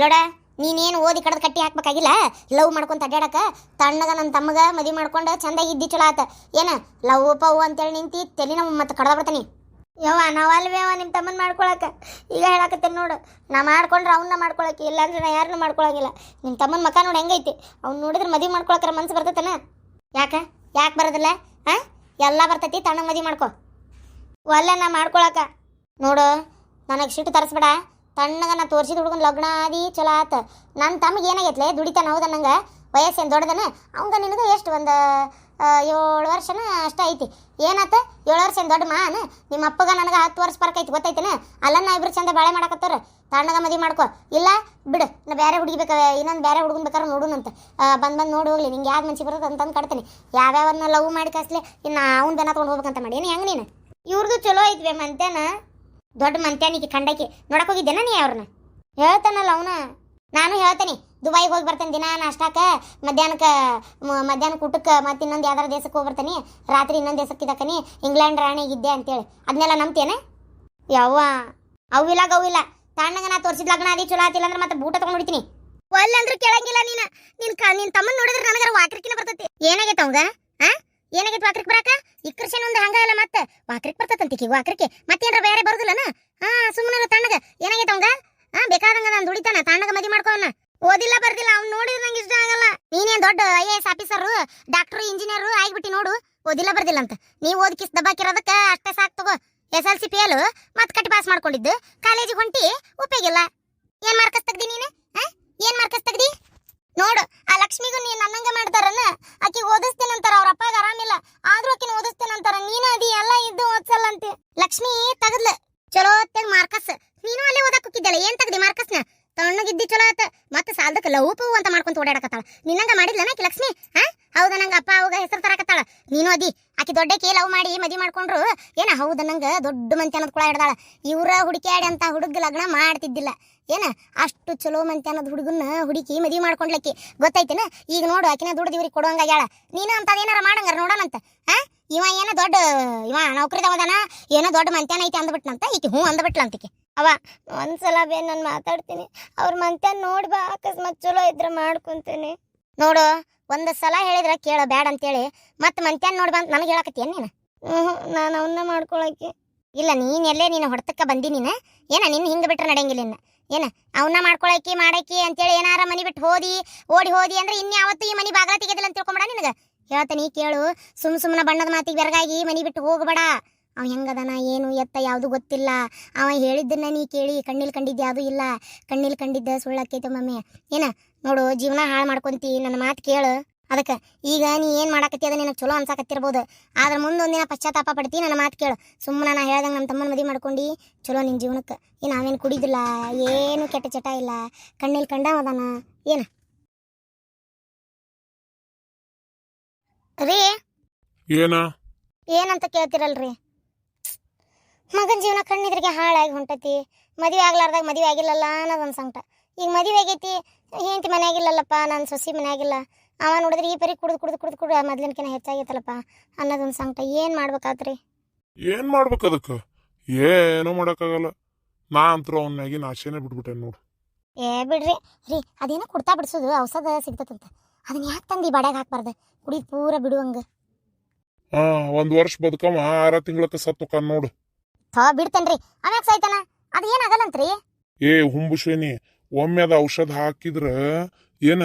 ಇಲ್ಲೋಡ, ನೀನೇನು ಓದಿ ಕಡದ ಕಟ್ಟಿ ಹಾಕ್ಬೇಕಾಗಿಲ್ಲ? ಲವ್ ಮಾಡ್ಕೊಂತ ಅಡ್ಡಾಡಕ ತಣ್ಣಗ ನನ್ನ ತಮ್ಮಗ ಮದಿ ಮಾಡ್ಕೊಂಡು ಚಂದಾಗಿ ಇದ್ದಿ ಚಲೋ ಆತ. ಏನ, ಲವ್ ಪವ್ ಅಂತೇಳಿ ನಿಂತಿ ತಲೆ ನಮ್ಮ ಮತ್ತೆ ಕಡದ ಬರ್ತಾನೆ ಯವ್ವ ನಾವಲ್ವೇವ ನಿಮ್ಮ ತಮ್ಮನ ಮಾಡ್ಕೊಳಕ? ಈಗ ಹೇಳಕತ್ತೇನೆ ನೋಡು, ನಾ ಮಾಡ್ಕೊಂಡ್ರೆ ಅವನ್ನ ಮಾಡ್ಕೊಳಕ್ಕೆ, ಇಲ್ಲಾಂದ್ರೆ ನಾ ಯಾರನ್ನೂ ಮಾಡ್ಕೊಳಂಗಿಲ್ಲ. ನಿಮ್ಮ ತಮ್ಮನ ಮಕ ನೋಡಿ ಹೆಂಗೈತಿ? ಅವ್ನು ನೋಡಿದ್ರೆ ಮದುವೆ ಮಾಡ್ಕೊಳಕ್ರ ಮನ್ಸು ಬರ್ತೈತನ? ಯಾಕ? ಯಾಕೆ ಬರೋದಿಲ್ಲ? ಹಾ ಎಲ್ಲ ಬರ್ತೈತಿ, ತಣ್ಣಗೆ ಮದುವೆ ಮಾಡ್ಕೊ. ಒಲ್ಲ ನಾ ಮಾಡ್ಕೊಳಕ. ನೋಡು, ನನಗೆ ಸಿಟ್ಟು ತರಿಸ್ಬೇಡ. ತಣ್ಣಗ ನಾ ತೋರಿಸಿದ ಹುಡುಗನ ಲಗ್ನ ಆದಿ ಚಲೋ ಆತ. ನನ್ನ ತಮಗೆ ಏನಾಗೈತ್ಲೆ, ದುಡಿತಾನ ಹೌದ ನಂಗೆ? ವಯಸ್ಸೇನು ದೊಡ್ಡದನ? ಅವಂಗ ನಿನಗೆ ಎಷ್ಟು ಒಂದು ಏಳು ವರ್ಷನ ಅಷ್ಟ ಐತಿ. ಏನಾತ? ಏಳು ವರ್ಷ ಏನು ದೊಡ್ಡ ಮಾನ? ನಿಮ್ಮ ಅಪ್ಪಗ ನನಗೆ ಹತ್ತು ವರ್ಷ ಪರ್ಕ ಐತಿ, ಗೊತ್ತೈತಿನ? ಅಲ್ಲ ನಾ ಇಬ್ರು ಚಂದ ಬಾಳೆ ಮಾಡಕತ್ತಾರ. ತಣ್ಣಗ ಮದುವೆ ಮಾಡ್ಕೊ. ಇಲ್ಲ, ಬಿಡು, ನಾ ಬೇರೆ ಹುಡುಗಿ ಬೇಕಾ ಇನ್ನೊಂದು ಬೇರೆ ಹುಡುಗನ್ ಬೇಕಾದ್ರೆ ನೋಡುನಂತ ಬಂದು ಬಂದು ನೋಡಿ ಹೋಗ್ಲಿ, ನಿಂಗೆ ಯಾವ್ದು ಮನ್ಸಿ ಬರ್ತದೆ ಅಂತಂದು ಕಟ್ತೀನಿ. ಯಾವ್ಯಾವನ್ನ ಲವ್ ಮಾಡಿ ಕಸ್ಲಿ, ಇನ್ನು ಅವ್ನ ಬೆನ್ನ ತೊಗೊಂಡು ಹೋಗ್ಬೇಕಂತ ಮಾಡಿ. ಏನು ಹೆಂಗೆ ನೀನು? ಇವ್ರದ್ದು ಚಲೋ ಐತ್ವೆ ಮಂತ್ಯಾನ. ದೊಡ್ಡ ಮಂತ್ಯಾನಿಗೆ ಕಂಡಕ್ಕೆ ನೋಡಕ್ ಹೋಗಿದ್ದೇನ ನೀ ಅವ್ರನ್ನ? ಹೇಳ್ತಾನಲ್ಲ ಅವನ. ನಾನು ಹೇಳ್ತೇನೆ, ದುಬೈಗೆ ಹೋಗಿ ಬರ್ತೇನೆ ದಿನ ನಾಷ್ಟಾಕ ಮಧ್ಯಾಹ್ನಕ್ಕೆ ಮಧ್ಯಾಹ್ನ ಮಧ್ಯಾಹ್ನಕ್ಕೆ ಊಟಕ್ಕೆ ಮತ್ತೆ ಇನ್ನೊಂದು ಯಾವ್ದಾರ ದೇಶಕ್ಕೆ ಹೋಗಿ ಬರ್ತೀನಿ, ರಾತ್ರಿ ಇನ್ನೊಂದು ದೇಶಕ್ಕೆ ಇದ್ದಕನಿ ಇಂಗ್ಲೆಂಡ್ ರಾಣಿಗಿದ್ದೆ ಅಂತೇಳಿ. ಅದನ್ನೆಲ್ಲ ನಂಬ್ತೇನೆ? ಯವ್ವ ಅವಿಲ್ಲ ಗವಿಲ್ಲ ತಣ್ಣಗ ನಾ ತೋರಿಸಿದ ಲಗ್ನ ಅದಿ ಚಲೋ ಆತಿಲ್ಲ ಅಂದ್ರೆ ಮತ್ತೆ ಬೂಟ ತಗೊಂಡು ಹೊಡಿತೀನಿ. ಒಲ್ಲಂದ್ರೂ ಕೇಳಂಗಿಲ್ಲ ನೀನು. ನಿನ್ ಕ, ನಿನ್ ತಮ್ಮನ್ ನೋಡಿದ್ರೆ ನನಗಾರ ವಾಕ್ರಿಕಿನ ಬರ್ತೈತಿ. ಏನಾಗೈತೆ ಅವಂಗ? ಹಾ ಏನಾಗೈತೆ ವಾಕ್ರಿಕ್ ಬರಾಕ? ಇಕ್ಕರ್ಷನ್ ಒಂದು ಹಂಗ ಅಲ್ಲ ಮತ್ತೆ. ವಾಕ್ರಿಕ್ ಬರ್ತೈತಂತಿಕಿ ವಾಕ್ರಿಕೆ. ಮತ್ತೇನ್ರ ಬೇರೆ ಬರುದಿಲ್ಲನ? ಹಾ ಸುಮ್ಮನೆ ತಣ್ಣಗ. ಏನಾಗೈತೆ ಅವಂಗ? ಹಾ, ಬೇಕಾದಂಗ ನಾನು ದುಡಿತಾನ, ತಣ್ಣಗ ಮದಿ ಮಾಡ್ಕೋನ ಓದಿಲ್ಲ ಬರ್ದಿಲ್ಲ, ಅವ್ನು ನೋಡಿದ್ರೆ ನಂಗೆ ಇಷ್ಟ ಆಗಲ್ಲ. ನೀನೇನ್ ದೊಡ್ಡ I A S officer, doctor, engineer ಆಗಿಬಿಟ್ಟಿ ನೋಡು. ಓದಿಲ್ಲ ಬರ್ದಿಲ್ಲ ಅಂತ. ನೀವು ಓದ್ಕಿಸ್ ದಬ್ಬಾಕಿರೋದಕ್ಕೆ ಅಷ್ಟೇ ಸಾಕು ತಗೋ. ಎಸ್ ಎಲ್ ಸಿ ಫೇಲ್ ಮತ್ತೆ ಕಟ್ಟಿ ಪಾಸ್ ಮಾಡ್ಕೊಂಡಿದ್ದು. ಕಾಲೇಜಿಗೆ ಹೊಂಟಿ, ಉಪಯೋಗಿಲ್ಲ. ಏನ್ ಮಾರ್ಕಸ್ ತೆಗ್ದಿ ನೀನು? ಆ? ಏನ್ ಮಾರ್ಕಸ್ ತೆಗ್ದಿ? ನೋಡು, ಆ ಲಕ್ಷ್ಮಿಗೂ ನೀನ್ ನನ್ನಂಗ ಮಾಡ್ತಾರನ್ನ? ಆಕಿ ಓದಿಸ್ತೇನಂತಾರ, ಅವ್ರ ಅಪ್ಪಗ ಆರಾಮಿಲ್ಲ. ಆದ್ರೂ ಆಕಿನ ಓದಿಸ್ತೇನಂತಾರ. ನೀನ ಅದಿ, ಎಲ್ಲ ಇದ್ದು ಓದ್ಸಲ್ಲ ಅಂತೆ ಲಕ್ಷ್ಮಿ, ತಗದ್ಲ. ಚಲೋ ಹೊತ್ತಾಗ ಮಾರ್ಕಸ್. ನೀನು ಅಲ್ಲೇ ಓದಕ್ ಹೋಗಿದ್ದಲ್ಲ ಏನ್ ತಗದಿ ಮಾರ್ಕಸ್ನ? ತಣ್ಣಗಿದ್ದಿ ಚಲೋ ಆತ. ಮತ್ತೆ ಸಾಲದಕ್ಕೆ ಲವ್ ಪೂ ಅಂತ ಮಾಡ್ಕೊಂತ ಓಡಾಡಕತ್ತಾಳ. ನಿನ್ನಂಗ ಮಾಡಿದ್ಲನ ಆಕಿ ಲಕ್ಷ್ಮಿ? ಹಾ? ಹೌದ, ನಂಗ ಅಪ್ಪ ಅವಾಗ ಹೆಸರು ತರಕತ್ತಾಳ. ನೀನು ಅದಿ. ಆಕಿ ಕೇ ಲವ್ ಮಾಡಿ ಮದಿ ಮಾಡ್ಕೊಂಡ್ರು. ಏನ, ಹೌದ, ನಂಗ ದೊಡ್ಡ ಮಂತಿ ಅನ್ನೋದು ಕುಳ ಹಿಡ್ದಾಳ. ಇವ್ರ ಹುಡುಕ್ಯಾಡಿ ಅಂತ ಹುಡುಗ ಲಗ್ನ ಮಾಡ್ತಿದ್ದಿಲ್ಲ. ಏನ? ಅಷ್ಟು ಚಲೋ ಮಂತೆ ಅನ್ನೋದು ಹುಡುಗನ್ನ ಹುಡುಕಿ ಮದುವೆ ಮಾಡ್ಕೊಂಡ್ಲಕ್ಕಿ. ಗೊತ್ತೈತಿನ ಈಗ ನೋಡು, ಆಕಿನ ದುಡ್ದು ಇವ್ರಿಗೆ ಕೊಡುವಂಗಾಗ್ಯಾಳ ನೀನು ಅಂತದ ಏನಾರ ಮಾಡಂಗಾರ ನೋಡೋಣಂತ ಹಾ ಇವ ಏನೋ ದೊಡ್ಡ, ಇವ ನೌಕರಿದವದಾನ ಏನೋ ದೊಡ್ಡ ಮಂತ್ಯಾನ ಐತಿ ಅಂದ್ಬಿಟ್ನಂತ ಈಕೆ ಹ್ಞೂ ಅಂದ್ಬಿಟ್ಲಂತಿಕೆ ಅವ, ಒಂದ್ಸಲ ಬೇ ನಾನು ಮಾತಾಡ್ತೀನಿ. ಅವ್ರ ಮಂತ್ಯಾನ ನೋಡ್ಬಾ ಅಕಸ್ಮಾತ್ ಚಲೋ ಇದ್ರೆ ಮಾಡ್ಕೊಂತೀನಿ. ನೋಡು, ಒಂದು ಸಲ ಹೇಳಿದ್ರೆ ಕೇಳ ಬ್ಯಾಡ ಅಂತೇಳಿ. ಮತ್ತೆ ಮಂತ್ಯಾನ ನೋಡ್ಬಾ ಅಂತ ನನಗೆ ಹೇಳಕತ್ತೀಯ ನೀನು? ಹ್ಞೂ ನಾನು ಅವನ್ನ ಮಾಡ್ಕೊಳಕ್ಕೆ. ಇಲ್ಲ, ನೀನು ನೀನು ಹೊಡ್ತಕ್ಕ ಬಂದಿ ನೀನು? ಏನ ನಿನ್ನ ಹಿಂಗೆ ಬಿಟ್ರೆ ನಡೆಯಂಗಿಲ್ಲ ಇನ್ನ. ಏನ? ಅವನ್ನ ಮಾಡ್ಕೊಳಕಿ, ಮಾಡಕಿ ಅಂತೇಳಿ ಏನಾರ ಮನಿ ಬಿಟ್ಟು ಹೋದಿ, ಓಡಿ ಹೋದಿ ಅಂದ್ರೆ ಇನ್ಯಾವತ್ತು ಈ ಮನಿ ಬಾಗಲ ತೆಗೆದಿಲ್ಲ ಅಂತ ತಿಳ್ಕೊಂಬೇಡ ನಿನಗೆ? ಹೇಳ್ತಾನೆ ಕೇಳು. ಸುಮ್ ಸುಮ್ನ ಬಣ್ಣದ ಮಾತಿಗೆ ಬೆರಗಾಗಿ ಮನಿ ಬಿಟ್ಟು ಹೋಗಬೇಡ. ಅವ ಹೆಂಗದನ ಏನು, ಎತ್ತ ಯಾವುದು ಗೊತ್ತಿಲ್ಲ. ಅವ ಹೇಳಿದ್ದನ್ನ ನೀ ಕೇಳಿ ಕಣ್ಣಿಲ್ ಕಂಡಿದ್ದು ಯಾವುದು ಇಲ್ಲ. ಕಣ್ಣಿಲ್ ಕಂಡಿದ್ದ ಸುಳ್ಳಕ್ಕೈತೆ ಮಮ್ಮಿ. ಏನ? ನೋಡು, ಜೀವನ ಹಾಳು ಮಾಡ್ಕೊಂತಿ. ನನ್ನ ಮಾತು ಕೇಳು. ಅದಕ್ಕೆ ಈಗ ನೀ ಏನು ಮಾಡಾಕತ್ತಿ ಅದು ನಿನಗೆ ಚಲೋ ಅನ್ಸಾಕತ್ತಿರ್ಬೋದು. ಆದ್ರೆ ಮುಂದೊಂದಿನ ಪಶ್ಚಾತ್ತಾಪ ಪಡ್ತಿ ನನ್ನ ಮಾತು ಕೇಳು. ಸುಮ್ಮನೆ ನಾನು ಹೇಳ್ದಂಗೆ ನಮ್ಮ ತಮ್ಮನ ಮದುವೆ ಮಾಡ್ಕೊಂಡು ಚಲೋ ನಿನ್ನ ಜೀವನಕ್ಕೆ. ಏನು ನಾವೇನು ಕುಡಿದಿಲ್ಲ ಏನು ಕೆಟ್ಟ ಚಟ ಇಲ್ಲ. ಕಣ್ಣಲ್ಲಿ ಕಂಡ ಅದಾನ. ಏನ? ರೀ? ಏನ? ಏನಂತ ಕೇಳ್ತಿರಲ್ರಿ? ಮಗನ ಜೀವನ ಕಣ್ಣಿದ್ರಿಗೆ ಹಾಳಾಗಿ ಹೊಂಟತಿ. ಮದುವೆ ಆಗ್ಲಾರ್ದಾಗ ಮದುವೆ ಆಗಿಲ್ಲಲ್ಲ ಅನ್ನೋದೊಂದು ಸಂಕಟ. ಈಗ ಮದುವೆ ಆಗೈತಿ ಹೆಂಡತಿ ಮನೆಯಾಗಿಲ್ಲಲ್ಲಪ್ಪ ನನ್ನ ಸೊಸಿ ಮನೆಯಾಗಿಲ್ಲ ಅವ ನೋಡಿದ್ರೆ ಈ ಪರಿ ಕುಡಿದು ಕುಡಿದು ಕುಡ್ದು ಕುಡ್ದು ಮೊದ್ಲಿನ್ಕಿನ ಹೆಚ್ಚಾಗೈತಲ್ಲಪ್ಪ ಅನ್ನೋದೊಂದು ಸಂಕಟ. ಏನು ಮಾಡ್ಬೇಕಾತ್ರಿ? ಏನ್ ಮಾಡ್ಬೇಕು ಅದಕ್ಕೆ? ಏನೂ ಮಾಡೋಕ್ಕಾಗಲ್ಲ. ನಾ ಅಂತೂ ಅವನ್ನಾಗಿ ನಾಶೇನೆ ಬಿಟ್ಬಿಟ್ಟೆ ನೋಡು. ಏ ಬಿಡ್ರಿ. ರೀ ಅದೇನೋ ಕುಡ್ತಾ ಬಿಡಿಸೋದು ಔಷಧ ಸಿಗ್ತದಂತ. ಅದನ್ನ ಯಾಕೆ ತಂದು ಈ ಬಡ್ಯಾಗ ಹಾಕ್ಬಾರ್ದು? ಕುಡಿ ಪೂರ ಬಿಡುವಂಗ ಹಾ ಒಂದು ವರ್ಷ ಬದುಕಮ್ಮ ಆರ ತಿಂಗಳಕ್ಕೆ ಸತ್ತು ನೋಡು. ಹಾ ಬಿಡ್ತೇನ್ರಿ. ಅವ್ಯಾಕೆ ಸಾಯ್ತಾನ? ಅದು ಏನಾಗಲ್ಲಂತ್ರಿ ಏ ಹುಂಬುಶೇನಿ ಒಮ್ಮೆ ಅದ ಔಷಧ ಹಾಕಿದ್ರ ಏನ?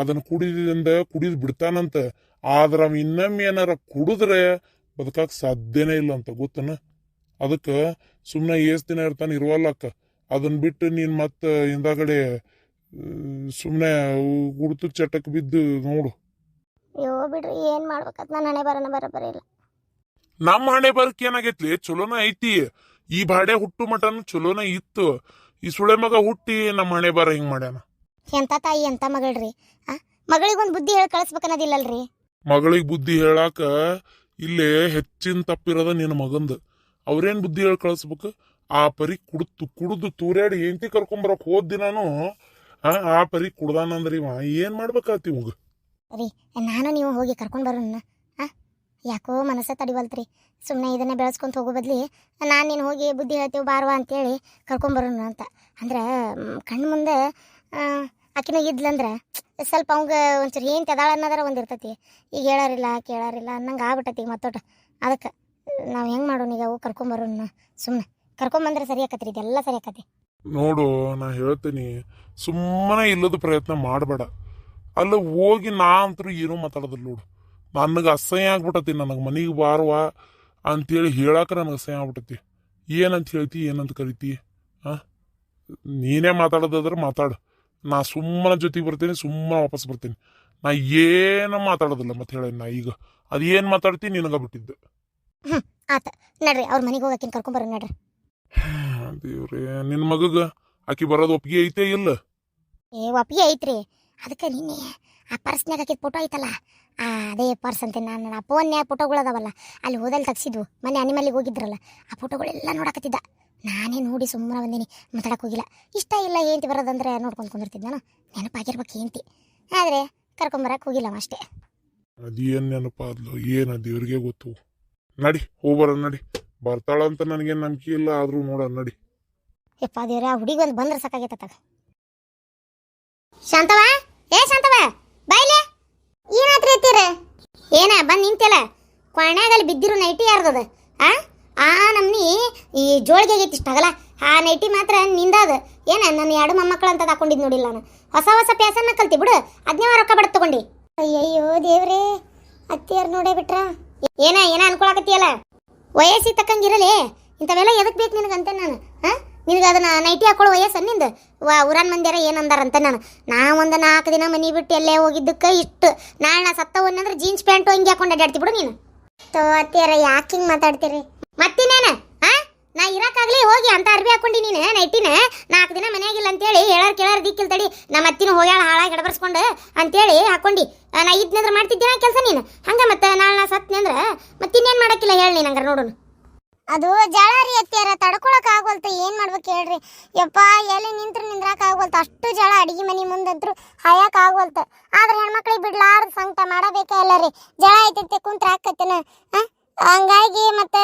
ಅದನ್ನ ಕುಡಿದಿಂದ ಕುಡಿದು ಬಿಡ್ತಾನಂತ. ಆದ್ರೆ ಅವ ಇನ್ನೊಮ್ಮೆ ಏನಾರ ಕುಡಿದ್ರೆ ಬದುಕಾಕ್ ಸಾಧ್ಯನೇ ಇಲ್ಲ ಅಂತ ಗೊತ್ತನ? ಅದಕ್ಕೆ ಸುಮ್ಮನೆ ಏಸ್ ದಿನ ಇರ್ತಾನೆ ಇರುವಲ್ಲಕ್ಕ ಅದನ್ನ ಬಿಟ್ಟು ನೀನ್ ಮತ್ತೆ ಹಿಂದಾಗಡೆ ಸುಮ್ಮನೆ ಉಡ್ತು ಚಟಕ್ಕೆ ಬಿದ್ದು ನೋಡು. ಅಯ್ಯೋ ಬಿಡ್ರಿ ಏನು ಮಾಡ್ಬೇಕಂತ? ನನ್ನ ಹಣೆ ಬರೋಣ ಬರೋಬ್ಬರಿ ಇಲ್ಲ. ನಮ್ಮ ಹಣೆ ಬರಕ್ಕೆ ಏನಾಗೈತ್ಲಿ? ಚಲೋನ ಐತಿ. ಈ ಬಾಡೆ ಹುಟ್ಟು ಮಟನ ಚಲೋನ ಇತ್ತು. ಈ ಸುಳೆ ಮಗ ಹುಟ್ಟಿ ನಮ್ಮ ಹಣೆ ಬರ ಹಿಂಗೆ ಮಾಡ್ಯಾನ. ಎಂತ ತಾಯಿ ಎಂತ ಮಗಳ್ರಿ? ಆ ಮಗಳಿಗೊಂದು ಬುದ್ಧಿ ಹೇಳಿ ಕಳಿಸ್ಬೇಕನ್ನೋದಿಲ್ಲಲ್ರಿ? ಮಗಳಿಗೆ ಬುದ್ಧಿ ಹೇಳಾಕ ಇಲ್ಲೇ ಹೆಚ್ಚಿನ ತಪ್ಪಿರೋದ ನಿನ್ನ ಮಗಂದು. ಅವ್ರೇನು ಬುದ್ಧಿ ಹೇಳಿ ಕಳಿಸ್ಬೇಕು? ಆ ಪರಿ ಕುಡ್ದು ಕುಡ್ದು ತೂರ್ಯಾಡಿ ಹೆಂಡತಿ ಕರ್ಕೊಂಬರಕ್ ಹೋದ ದಿನಾನು ಆ ಆ ಪರಿ ಕುಡ್ದಾನಂದ್ರಿ ಇವ. ಏನ್ ಮಾಡ್ಬೇಕಾತಿ ಇವಾಗ? ರೀ ನಾನು ನೀವು ಹೋಗಿ ಕರ್ಕೊಂಡು ಬರೋಣ ಆ ಯಾಕೋ ಮನಸ್ಸೇ ತಡಿವಲ್ತ್ರಿ. ಸುಮ್ಮನೆ ಇದನ್ನ ಬೆಳೆಸ್ಕೊಂತ ಹೋಗೋ ಬದ್ಲಿ ನಾನು ನೀನು ಹೋಗಿ ಬುದ್ಧಿ ಹೇಳ್ತೀವಿ ಬಾರ್ವಾ ಅಂತೇಳಿ ಕರ್ಕೊಂಬರೋಣ ಅಂತ. ಅಂದ್ರೆ ಕಣ್ಣು ಮುಂದೆ ಆಕಿನೂ ಇದ್ಲಂದ್ರೆ ಸ್ವಲ್ಪ ಅವಂಗ ಒಂಚೂರು ಏನು ತೆದಾಳ ಅನ್ನೋದಾರ ಒಂದು ಇರ್ತೈತಿ. ಈಗ ಹೇಳಾರಿಲ್ಲ ಕೇಳಾರಿಲ್ಲ ಅನ್ನಂಗೆ ಆಗ್ಬಿಟ್ಟೈತಿ ಈಗ ಮತ್ತೊಟ್ಟು. ಅದಕ್ಕೆ ನಾವು ಹೆಂಗೆ ಮಾಡೋಣ ಈಗ ಅವು ಕರ್ಕೊಂಬರೋಣ ಸುಮ್ಮನೆ ಕರ್ಕೊಂಬಂದ್ರೆ ಸರಿ ಆಕತ್ರಿ, ಇದೆಲ್ಲ ಸರಿ ಆಕತಿ ನೋಡು, ನಾ ಹೇಳ್ತೀನಿ, ಸುಮ್ಮನೆ ಇಲ್ಲದ ಪ್ರಯತ್ನ ಮಾಡಬೇಡ. ಅಲ್ಲ ಹೋಗಿ ನಾ ಅಂತೂ ಏನೂ ಮಾತಾಡೋದಿಲ್ಲ ನೋಡು. ನನಗೆ ಅಸಹ್ಯ ಆಗ್ಬಿಟ್ಟತಿ, ನನಗೆ ಮನೆಗೆ ಬಾರುವ ಅಂತೇಳಿ ಹೇಳಾಕ ನನಗೆ ಅಸಹ್ಯ ಆಗ್ಬಿಟ್ಟತಿ. ಏನಂತ ಹೇಳ್ತಿ, ಏನಂತ ಕರಿತಿ? ಹಾಂ ನೀನೇ ಮಾತಾಡೋದಾದ್ರೆ ಮಾತಾಡು. ನಾ ಸುಮ್ಮನೆ ಜೊತೆಗೆ ಬರ್ತೀನಿ ಸುಮ್ಮನೆ ವಾಪಸ್ ಬರ್ತೀನಿ. ನಾ ಏನು ಮಾತಾಡೋದಿಲ್ಲ ಮತ್ತೆ ಹೇಳಿ ನಾ ಈಗ. ಅದೇನು ಮಾತಾಡ್ತೀನಿ ನಿನಗ ಬಿಟ್ಟಿದ್ದು. ಆತ. ನಡ್ರಿ ಅವ್ರ ಮನೆಗೆ ಹೋಗಕ್ಕಿನ ಕರ್ಕೊಂಬರೋಣ ನಡ್ರಿ. ದೇವ್ರಿ ನಿನ್ನ ಮಗಗ ಆಕಿ ಬರೋದು ಒಪ್ಪಿಗೆ ಐತೆ ಇಲ್ಲ? ಏ ಒಪ್ಪಿಗೆ ಐತ್ರಿ. ಅದಕ್ಕೆ ನಿನ್ನೆ ಆ ಪರ್ಸ್ನ್ಯಾಗ ಹಾಕಿದ ಫೋಟೋ ಐತಲ್ಲ? ಆ ಅದೇ ಪರ್ಸ್ ಅಂತ ನಾನು ಆ ಫೋನ್ಯಾಗ ಫೋಟೋಗಳು ಅದಾವಲ್ಲ. ಅಲ್ಲಿ ಹೋದಲ್ಲಿ ತೆಗ್ಸಿದ್ವು. ಮನೆ ಅನಿಮಲ್ಲಿಗೆ ಹೋಗಿದ್ರಲ್ಲ. ಆ ಫೋಟೋಗಳೆಲ್ಲ ನೋಡಕತ್ತಿದ್ದ. ನಾನೇ ನೋಡಿ ಸುಮ್ಮನೆ ಬಂದೀನಿ ಮಾತಾಡಕ್ಕೆ ಹೋಗಿಲ್ಲ. ಇಷ್ಟ ಇಲ್ಲ ಏಂತಿ ಬರೋದಂದ್ರೆ ನೋಡ್ಕೊಂಡು ಕುಂದಿರ್ತಿದ್ದೆ ನಾನು. ನೆನಪಾಗಿರ್ಬೇಕು ಏಂತಿ ಆದರೆ ಕರ್ಕೊಂಬರಕ್ಕೆ ಹೋಗಿಲ್ಲ ಅಷ್ಟೇ. ಅದೇನ್ ನೆನಪಾದ್ಲು ಏನು ದೇವ್ರಿಗೆ ಗೊತ್ತು? ನಡಿ ಹೋಗ್ಬರ ನಡಿ. ಬರ್ತಾಳ ಅಂತ ನನಗೇನು ನಂಬಿಕೆ ಇಲ್ಲ ಆದರೂ ನೋಡ ನಡಿ. ಯಪ್ಪ ದೇವ್ರೆ ಆ ಹುಡುಗಿ ಒಂದು ಬಂದ್ರೆ ಸಾಕಾಗೈತ ತಗ. ಶಾಂತವ? ಏ ಶಾಂತವ ಬಾಯ್ಲೆ ಏನಾತ್ರಿ ಎತ್ತೀರ ಏನ ಬಂದ್ ನಿಂತಿಲ್ಲ ಕೊನೆಗಲ್ಲಿ ಬಿದ್ದಿರೋ ನೈಟಿ ಯಾರ್ದದ? ಆ? ಆ, ನಮ್ನಿ, ಈ ಜೋಳಿಗೆ ಆಗೈತಿ ಇಷ್ಟಾಗಲ್ಲ ಆ ನೈಟಿ ಮಾತ್ರ ನಿಂದಾದ. ಏನ ನನ್ನ ಎರಡು ಮೊಮ್ಮಕ್ಕಳು ಅಂತ ಹಾಕೊಂಡಿದ್ ನೋಡಿಲ್ಲ ನಾನು. ಹೊಸ ಹೊಸ ಪ್ಯಾಸನ್ನ ಕಲ್ತಿ, ಬಿಡು. ಅದನ್ನೇ ರೊಕ್ಕ ಬಡ ತಗೊಂಡಿ. ಅಯ್ಯಯ್ಯೋ, ದೇವ್ರೇ. ಅತ್ತಿಯಾರ್ ನೋಡೇ ಬಿಟ್ರ. ಏನ ಏನ ಅನ್ಕೊಳಕತ್ತಿಯಲ್ಲ? ವಯಸ್ಸಿಗೆ ತಕ್ಕಂಗಿರಲಿ ಇಂಥವೆಲ್ಲ ಎದಕ್ಕೆ ಬೇಕು ನಿನಗಂತ ನಾನು? ಹಾಂ? ನಿನಗೆ ಅದನ್ನ ನೈಟಿ ಹಾಕೊಳ್ಳೋ ವಯಸ್ಸು ನಿಂದು? ವಾ, ಊರನ್ ಮಂದಿರ ಏನಂದಾರಂತ ನಾನು. ನಾ ಒಂದು ನಾಲ್ಕು ದಿನ ಮನೆ ಬಿಟ್ಟು ಎಲ್ಲೇ ಹೋಗಿದ್ದಕ್ಕೆ ಇಷ್ಟು. ನಾಳೆ ನಾ ಜೀನ್ಸ್ ಪ್ಯಾಂಟು ಹಿಂಗೆ ಹಾಕೊಂಡು ಅಡ್ಡಾಡ್ತಿ ಬಿಡು ನೀನು. ತೋ ಅತ್ತಿಯರ ಯಾಕೆ ಹಿಂಗೆ ಮಾತಾಡ್ತೀರಿ? ಮತ್ತಿನೇನ ಹಾ ನಾ ಇರಕ್ಕಾಗ್ಲಿ ಹೋಗಿ ಅಂತ ಅರ್ಬಿ ಹಾಕೊಂಡಿ ನೀನು, ನೈಟಿನ? ನಾಲ್ಕು ದಿನ ಮನೆಯಾಗಿಲ್ಲ ಅಂತೇಳಿ ಹೇಳಾರ ಕೇಳಾರ ದಿಕ್ಕಿಲ್ ತಡಿ. ನಮ್ಮ ಅತ್ತಿನ ಹೋಗ್ಯಾಳ ಹಾಳಾಗಿ ಎಡಬರ್ಸ್ಕೊಂಡು ಅಂತೇಳಿ ಹಾಕೊಂಡಿ. ನಾ ಇದ್ನಂದ್ರೆ ಮಾಡ್ತಿದ್ದೇನ ಕೆಲಸ ನೀನು? ಹಂಗೆ ಮತ್ತೆ ನಾಳೆ ನಾ ಸತ್ನಿ ಅಂದ್ರೆ ಮತ್ತಿನ್ನೇನು ಮಾಡಕ್ಕಿಲ್ಲ ಹೇಳಿ ನೀನು ಹಂಗಾರೆ ನೋಡೋಣ ಅದು ಜಳಾರಿ ರೀ ಅತ್ತಿಯಾರ, ತಡ್ಕೊಳಕ್ ಆಗವಲ್ತ ಏನ್ ಮಾಡ್ಬೇಕು ಹೇಳ್ರಿ. ಯಪ್ಪ, ಎಲ್ಲಿ ನಿಂತ್ರ ನಿಂದ್ರಾಕ ಆಗೋಲ್ತ, ಅಷ್ಟು ಜಳ ಅಡಿಗೆ ಮನೆ ಮುಂದಂತ್ರು ಹಾಯಕ್ ಆಗೋಲ್ತ. ಆದ್ರೆ ಹೆಣ್ಮಕ್ಳಿಗೆ ಬಿಡ್ಲಾರ್ದ ಸಂಕಟ ಮಾಡಬೇಕ ಅಲ್ಲ ರೀ ಜಳ ಐತೈತೆ, ಕುಂತ್ರ ಹಾಕತ್ತೇನ ಹಂಗಾಗಿ ಮತ್ತೆ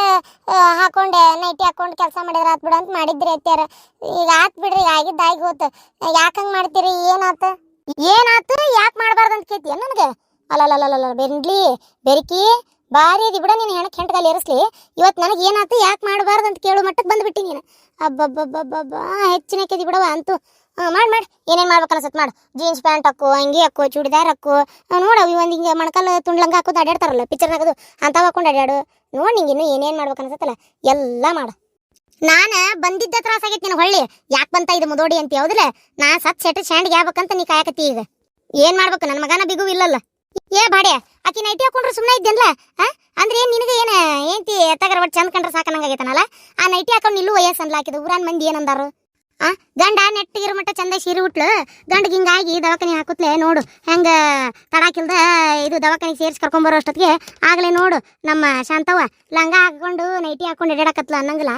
ಹಾಕೊಂಡೆ, ನೈಟಿ ಹಾಕೊಂಡು ಕೆಲಸ ಮಾಡಿದ್ರೆ ಆತ್ ಬಿಡು ಅಂತ ಮಾಡಿದ್ರಿ ಅತ್ಯಾರ ಈಗ ಆತ್ ಬಿಡ್ರಿ ಆಗಿದ್ದ ಆಗಿ ಹೋತ. ಯಾಕಂಗ್ ಮಾಡ್ತೀರಿ, ಏನಾತ? ಏನಾತು? ಯಾಕೆ ಮಾಡಬಾರ್ದು ಅಂತ ಕೇಳ್ತೀಯ ನನಗೆ? ಅಲ್ಲಲ್ಲಲ್ಲಲ್ಲ ಬೆಂಡ್ಲಿ, ಬೆರಿಕಿ ಬಾರಿ ಅದಿ ಬಿಡ ನೀನು ಹೆಣಕ್ಕೆ ಹೆಂಟ್ಗಾಲಿ ಏರಿಸ್ಲಿ. ಇವತ್ತು ನನಗೆ ಏನಾಯ್ತು ಯಾಕೆ ಮಾಡಬಾರ್ದು ಅಂತ ಕೇಳು ಮಟ್ಟಕ್ಕೆ ಬಂದ್ಬಿಟ್ಟಿ ನೀನು. ಅಬ್ಬಬ್ಬಬ್ಬಬ್ಬ ಹೆಚ್ಚಿನ ಕೆದಿ ಬಿಡವ ಅಂತೂ. ಮಾಡಿ ಮಾಡಿ. ಏನೇನು ಮಾಡ್ಬೇಕು ಅನ್ಸತ್ ಮಾಡು. ಜೀನ್ಸ್ ಪ್ಯಾಂಟ್ ಹಾಕು, ಅಂಗಿ ಹಾಕು, ಚೂಡಿದಾರ್ ಹಾಕು. ನೋಡು, ಇವು ಒಂದು ಹಿಂಗೆ ಮೊಣಕಾಲು ತುಂಡ್ಲಂಗ ಹಾಕೋದು ಅಡ್ಯಾಡ್ತಾರಲ್ಲ ಪಿಕ್ಚರ್ನಾಗದು ಅಂಥವು ಹಾಕೊಂಡು ಅಡ್ಯಾಡು. ನೋಡಿ ನಿಂಗೆ ಇನ್ನೂ ಏನೇನು ಮಾಡ್ಬೇಕು ಅನ್ಸತ್ತಲ್ಲ ಎಲ್ಲ ಮಾಡು. ನಾನು ಬಂದಿದ್ದ ತ್ರಾಸ ಆಗೈತಿ ನಿನಗೆ ಹೊಳ್ಳಿ. ಯಾಕೆ ಬಂತ ಇದು ಮುದೋಡಿ ಅಂತ ಹೌದಿಲ್ಲ ನಾ ಸತ್ ಸೆಟ್ ಸ್ಯಾಂಡ್ಗೆ ಆಗ್ಬೇಕಂತ ನೀ ಕಾಯಕತ್ತಿ ಈಗ. ಏನು ಮಾಡ್ಬೇಕು? ನನ್ನ ಮಗನ ಬಿಗು ಇಲ್ಲಲ್ಲ. ಏ ಬಾಡೆ ಆಕಿ ನೈಟಿ ಹಾಕೊಂಡ್ರೆ ಸುಮ್ಮನೆ ಇದ್ದೆಲ್ಲ ಅಂದ್ರೆ ಏನು ನಿನಗೆ ಏನು ಏಂತಿ ಎತ್ತಗರ ಒಟ್ಟು ಚಂದ ಕಂಡ್ರೆ ಸಾಕನಂಗಾಗೈತನಲ್ಲ ಆ ನೈಟಿ ಹಾಕೊಂಡು ನಿಲ್ಲು ವಯಸ್ಸು ಅನ್ಲ ಹಾಕಿದ ಊರಾನ್ ಮಂದಿ ಏನಂದಾರು? ಆ? ಗಂಡ ನೆಟ್ಟಿಗಿರೋ ಮಟ್ಟ ಚಂದ ಸೀರೆ ಉಟ್ಲು. ಗಂಡಗೆ ಹಿಂಗಾಗಿ ದವಾಖಾನೆ ಹಾಕುತ್ಲೆ ನೋಡು. ಹೆಂಗ ತಡಾಕಿಲ್ದ ಇದು ದವಾಖಾನೆ ಸೇರಿಸಿ ಕರ್ಕೊಂಬರೋ ಅಷ್ಟೊತ್ತಿಗೆ ಆಗಲೇ ನೋಡು. ನಮ್ಮ ಶಾಂತವ್ವ ಲಂಗ ಹಾಕೊಂಡು ನೈಟಿ ಹಾಕೊಂಡು ಎಡಾಕತ್ಲ ಅನ್ನಂಗಿಲ್ಲ.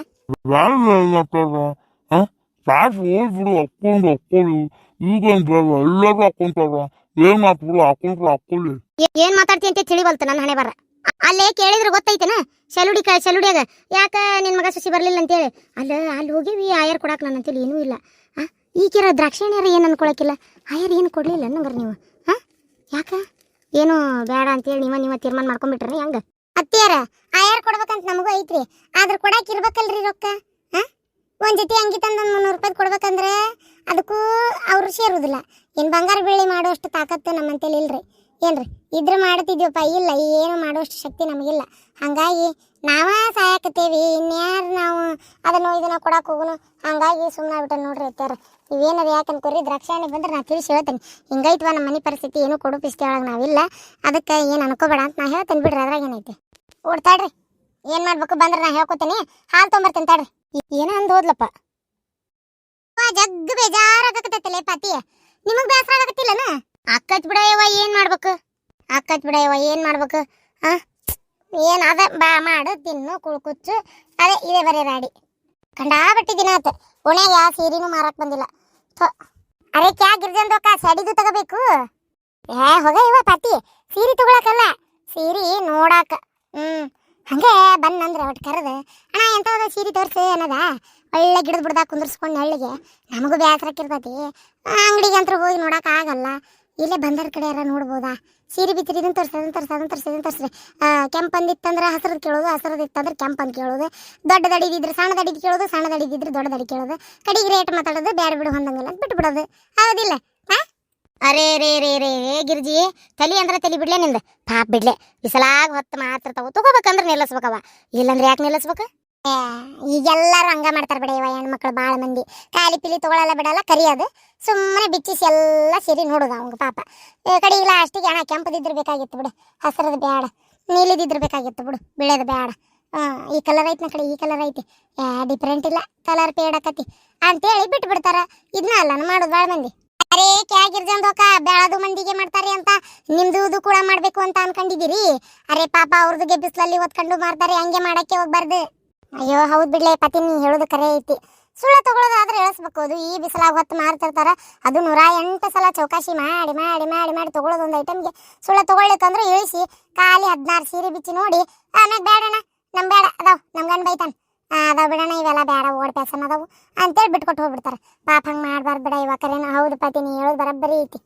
ಸಾಕು ಹೋಗ್ಬಿಡು ಹಾಕೊಂಡು ಹಾಕೊಳ್ಳಿ ಈಗೇನು ಬೇಡ ಎಲ್ಲರೂ ಹಾಕೊಂತಾರ ಏನ್ ಹಾಕ್ಬಿಡು ಹಾಕೊಂಡ್ರು ಹಾಕೊಳ್ಳಿ. ಏನ್ ಮಾತಾಡ್ತಿ ಅಂತ ತಿಳಿವಲ್ತು ನನ್ನ ಹಣೆ ಬರ. ಅಲ್ಲೇ ಕೇಳಿದ್ರೆ ಗೊತ್ತೈತೆನ? ಸೆಲುಡಿ ಕ ಸೆಲುಡಿಯಾಗ ಯಾಕ ನಿನ್ ಮಗ ಸುಸಿ ಬರಲಿಲ್ಲ ಅಂತೇಳಿ. ಅಲ್ಲ, ಅಲ್ಲಿ ಹೋಗಿವಿ ಆಯರ್ ಕೊಡಕ್ಕೆ ನಾನು ಅಂತೇಳಿ ಏನೂ ಇಲ್ಲ. ಆ, ಈಗಿರೋ ದ್ರಾಕ್ಷಿಣ್ಯರ ಏನು ಅನ್ಕೊಳಕಿಲ್ಲ? ಆಯರ್ ಏನು ಕೊಡಲಿಲ್ಲ ನಂಗರ ನೀವು? ಹಾಂ ಯಾಕ? ಏನು ಬೇಡ ಅಂತೇಳಿ ನೀವ ನಿಮ್ಮ ತೀರ್ಮಾನ ಮಾಡ್ಕೊಂಡ್ಬಿಟ್ರಿ ಹೆಂಗ? ಅತ್ತಿಯರ, ಆಯರ್ ಕೊಡ್ಬೇಕಂತ ನಮಗೂ ಐತ್ರಿ. ಆದ್ರ ಕೊಡಾಕ ಇರ್ಬೇಕಲ್ರಿ ರೊಕ್ಕ. ಹಾಂ ಒಂದ್ ಜೊತೆ ಅಂಗಿ ಒಂದು ಮುನ್ನೂರು ರೂಪಾಯಿ ಕೊಡ್ಬೇಕಂದ್ರೆ ಅದಕ್ಕೂ ಅವ್ರು ಸೇರುವುದಿಲ್ಲ ಏನು ಬಂಗಾರ ಬೆಳ್ಳಿ ಮಾಡುವಷ್ಟು ತಾಕತ್ತು ನಮ್ಮಂತೇಳಿ ಇಲ್ರಿ. ಏನ್ರಿ? ಇದ್ರೆ ಮಾಡ್ತಿದ್ವಪ್ಪ, ಇಲ್ಲ ಏನು ಮಾಡುವಷ್ಟು ಶಕ್ತಿ ನಮಗಿಲ್ಲ. ಹಾಗಾಗಿ ನಾವ ಸಾಯಕತ್ತೇವಿ, ಇನ್ಯಾರು ನಾವು ಅದನ್ನು ಇದನ್ನ ಕೊಡಕ್ಕೆ ಹೋಗುನು, ಹಂಗಾಗಿ ಸುಮ್ಮನೆ ಬಿಟ್ಟ ನೋಡ್ರಿ ಅತ್ಯಾರ ಇವೇನದು ಯಾಕೆ ಅನ್ಕೋರಿ ದ್ರಾಕ್ಷಾಣಿ ಬಂದ್ರೆ ನಾ ತಿಳಿಸಿ ಹೇಳ್ತೇನೆ. ಹಿಂಗೈತ್ವ ನಮ್ಮ ಮನೆ ಪರಿಸ್ಥಿತಿ, ಏನು ಕೊಡು ಪಿಸ್ತಿ ನಾವಿಲ್ಲ. ಅದಕ್ಕೆ ಏನು ಅನ್ಕೋಬೇಡ ಅಂತ ನಾ ಹೇಳ್ತೇನೆ ಬಿಡ್ರಿ, ಅದ್ರಾಗ ಏನೈತಿ. ಓಡ್ತಾಡ್ರಿ ಏನು ಮಾಡ್ಬೇಕು ಬಂದ್ರೆ ನಾ ಹೇಳ್ಕೊತೀನಿ. ಹಾಲು ತೊಂಬರ್ತೇನೆ ತಾಡ್ರಿ. ಏನೋ ಅಂದ್ ಹೋದ್ಲಪ್ಪ? ಜಗ್ ಬೇಜಾರಾಗತ್ತೈತಲೆ ಪಾತಿ. ನಿಮಗೆ ಬೇಸರ ಆಗತ್ತಿಲ್ಲನ? ಅಕ್ಕತ್ ಬಿಡಯವ ಏನ್ ಮಾಡ್ಬೇಕು? ಅಕ್ಕತ್ ಬಿಡಯವ ಏನ್ ಮಾಡ್ಬೇಕು? ಆ? ಏನ್ ಅದ? ಬಾ, ಮಾಡು, ತಿನ್ನು ಕುಳ್ಕುಚ್ಚು ಅದೇ, ಇದೇ ಬರೀ ರಾಡಿ. ಕಂಡಾಬಟ್ಟಿ ದಿನ ಆತ. ಓಣ್ಯಾಗ ಯಾವ ಸೀರೆನೂ ಮಾರಕ್ ಬಂದಿಲ್ಲ. ಥು. ಅರೆ, ಕ್ಯಾ ಗಿರ್ಜನ್ ರೊಕ್ಕ ಸಡಿದು ತಗೋಬೇಕು? ಏ ಹೋಗ ಇವ ಪಾತಿ. ಸೀರೆ ತಗೊಳಕಲ್ಲ. ಸೀರೆ ನೋಡಾಕ. ಹ್ಮ್. ಹಂಗೆ ಬಂದಂದ್ರೆ ಒಟ್ಟು ಕರೆದು. ಅಣ್ಣ ಎಂಥದ ಸೀರೆ ತೋರಿಸಿ ಅನ್ನದ? ಒಳ್ಳೆ ಗಿಡದ ಬಿಡ್ದಾಗ ಕುಂದರ್ಸ್ಕೊಂಡು ನೆಳ್ಳಿಗೆ ನಮಗೂ ಬೇಸರಕ್ಕಿರ್ತೈತಿ ಅಂಗಡಿಗೆ ಅಂತ ಹೋಗಿ ನೋಡಕ್ ಆಗಲ್ಲ. ಇಲ್ಲೇ ಬಂದರ ಕಡೆ ಯಾರ ನೋಡ್ಬೋದಾ? ಸೀರೆ ಬಿತ್ತಿರಿ ಇದನ್ನ ತೋರಿಸಿ ಅದನ್ನ ತೋರಿಸಿ ಅದನ್ನ ತೋರಿಸಿ ಇದನ್ನ ತೋರಿಸ್ರಿ ಕೆಂಪಂದಿತ್ತಂದ್ರೆ ಕೇಳೋದು, ಹಸಿರದ್ ಇತ್ತಂದ್ರೆ ಕೆಂಪಂದು ಕೇಳೋದು. ದೊಡ್ಡ ದಡಿದಿದ್ರೆ ಸಣ್ಣ ದಡಿಗೆ ಕೇಳೋದು ಸಣ್ಣ ದಡಿದಿದ್ರೆ ದೊಡ್ಡ ದಡಿ ಕೇಳೋದು. ಕಡಿಗೆ ರೇಟ್ ಮಾತಾಡೋದು ಬೇರೆ ಬಿಡು ಹೊಂದಂಗಿಲ್ಲ ಅಂತ ಬಿಟ್ಟು ಬಿಡೋದು ಹೌದಿಲ್ಲ? ಹಾ? ಅರೇ, ರೇ ರೇ ರೇ ರೇ, ಗಿರ್ಜಿ, ತಲಿ ಅಂದ್ರೆ ತಲಿ ಬಿಡ್ಲೆ ನಿಂದ? ಪಾಪ ಬಿಡ್ಲೆ. ಬಿಸಲಾಗ ಹೊತ್ತು ಮಾತ್ರ ತಗೋ ತಗೋಬೇಕಂದ್ರೆ ನಿಲ್ಲಿಸ್ಬೇಕವ ಇಲ್ಲಂದ್ರೆ ಯಾಕೆ ನಿಲ್ಲಿಸ್ಬೇಕು? ಈಗೆಲ್ಲರೂ ಹಂಗ ಮಾಡ್ತಾರೆ ಬಿಡ ಇವ ಹೆಣ್ಮಕ್ಳು ಭಾಳ ಮಂದಿ. ಕಾಲಿ ಪಿಲಿ ತಗೊಳಲ್ಲ ಬಿಡಲ್ಲ ಕರಿಯೋದು ಸುಮ್ಮನೆ ಬಿಚ್ಚಿಸಿ ಎಲ್ಲ ಸೇರಿ ನೋಡೋದು ಅವ್ನಿಗೆ ಪಾಪ. ಕಡೆ ಇಲ್ಲ ಅಷ್ಟಿಗೆ ಹಣ ಕೆಂಪದಿದ್ರು ಬೇಕಾಗಿತ್ತು ಬಿಡು ಹಸಿರದ ಬೇಡ ನೀಲಿದಿದ್ರು ಬೇಕಾಗಿತ್ತು ಬಿಡು ಬಿಳೆದ ಬೇಡ ಆ, ಈ ಕಲರ್ ಐತಿ ಕಡೆ ಈ ಕಲರ್ ಐತಿ. ಡಿಫ್ರೆಂಟ್ ಇಲ್ಲ ಕಲರ್ ಪೇಡಕತಿ ಅಂತೇಳಿ ಬಿಟ್ಟು ಬಿಡ್ತಾರ ಇದನ್ನ ಅಲ್ಲ ಮಾಡೋದು ಭಾಳ ಮಂದಿ. ಅರೇ ಕ್ಯಾಗಿರ್ಜಂದೋಕ ಬೆಳದು ಮಂದಿಗೆ ಮಾಡ್ತಾರೆ ಅಂತ ನಿಮ್ದು ಕೂಡ ಮಾಡಬೇಕು ಅಂತ ಅನ್ಕೊಂಡಿದ್ದೀರಿ? ಅರೆ ಪಾಪ ಅವ್ರದ್ದು ಬಿಸಿಲಲ್ಲಿ ಓದ್ಕೊಂಡು ಮಾಡ್ತಾರೆ ಹಂಗೆ ಮಾಡಕ್ಕೆ ಹೋಗ್ಬಾರ್ದು. ಅಯ್ಯೋ, ಹೌದು ಬಿಡ್ಲೆ, ಪತಿ, ನೀ ಹೇಳೋದು ಕರೆ ಐತಿ. ಸುಳ್ಳ ತಗೊಳ್ಳೋದಾದ್ರೆ ಇಳಿಸ್ಬೇಕು ಅದು. ಈ ಬಿಸಿಲಾಗ ಹೊತ್ತು ಮಾರ್ತಿರ್ತಾರೆ ಅದು ನೂರ ಎಂಟು ಸಲ ಚೌಕಾಶಿ ಮಾಡಿ ಮಾಡಿ ಮಾಡಿ ಮಾಡಿ ತಗೊಳ್ಳೋದು ಒಂದು ಐಟಮ್ಗೆ ಸುಳ್ಳ ತಗೊಳ್ಳಿತ್ತಂದ್ರೆ ಇಳಿಸಿ, ಖಾಲಿ ಹದಿನಾರು ಸೀರೆ ಬಿಚ್ಚಿ ನೋಡಿ ಆಮೇಲೆ ಬೇಡಣ್ಣ ನಮ್ಮ ಬೇಡ ಅದಾವ್ ನಮ್ ಗಂಡ ಬೈತಾನ. ಅದಾವ ಅದಾವ್ ಬಿಡಣ ಇವೆಲ್ಲ ಬೇಡ ಓಡ್ ಪ್ಯಾಸನ್ ಅದಾವು. ಅಂತೇಳಿ ಬಿಟ್ಕೊಟ್ಟು ಹೋಗ್ಬಿಡ್ತಾರೆ. ಪಾಪ ಹಂಗೆ ಮಾಡಬಾರ್ದು ಬಿಡ ಇವಾಗ ಕರೆನ. ಹೌದು ಪತಿ, ನೀ ಹೇಳೋದು ಬರಬ್ಬರಿ ಐತಿ.